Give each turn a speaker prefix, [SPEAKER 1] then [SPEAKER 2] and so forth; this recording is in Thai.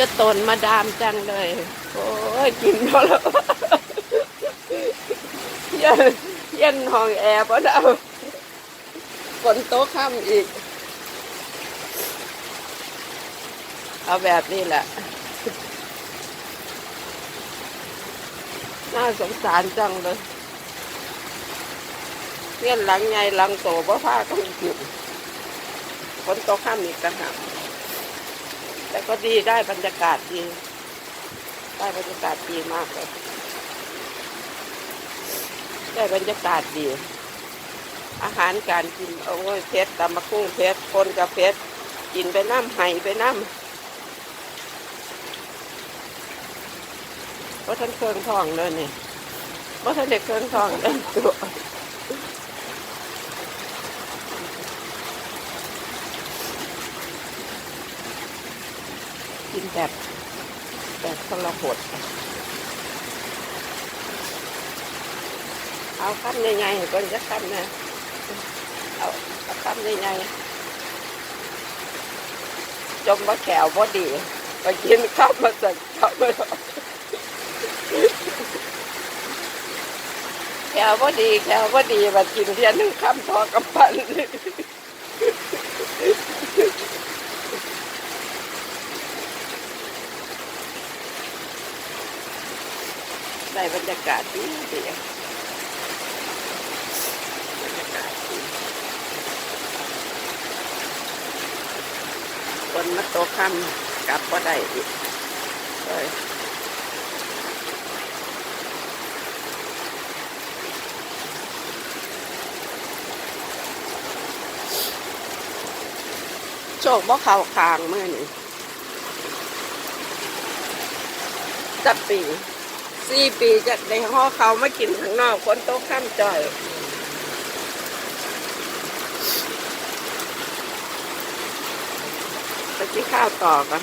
[SPEAKER 1] จะตนมาดามจังเลย โอ้ยกินเขาแล้วเย็นเย็นห้องแอร์ปะเดาฝนโต๊ะค่ำอีก เอาแบบนี้แหละ น่าสงสารจังเลยเงี้ยหลังใหญ่หลังโตบ่พากันกินฝนตกข้ามอีกต่างหาก แต่ก็ดีได้บรรยากาศดี ได้บรรยากาศดีมากเลย ได้บรรยากาศดี อาหารการกินโอ้ยเพชรตำมะกุ้งเพชรคนกับเพชรกินไปน้ำไห้ไปน้ำเพราะท่านเครื่องทองเลยนี่เพราะท่านเด็กเครื่องทองเลยตัว กินแบบแบบทรหดเอาคำใหญ่ๆก่อนจะคำนะเอาเอาคำใหญ่ๆจมว่าแขวบ่ดีไปกินข้าวมาใส่ข้าวม่ได้แขวบ่ดีแขวบ่ดีมากินเทียนหนึ่งคำพอกำปั้น ได้บรรยากาศดีดีบรรยากาศดีคนมาโตคำกลับก็ได้อีกเอ้ยโชคบ่เข่าคางเมื่อนี่จับปี สี่ปีจะในห้อเขาไม่กินข้างนอกคนโต๊ะข้ามจ่อยไปกินข้าวต่อกัน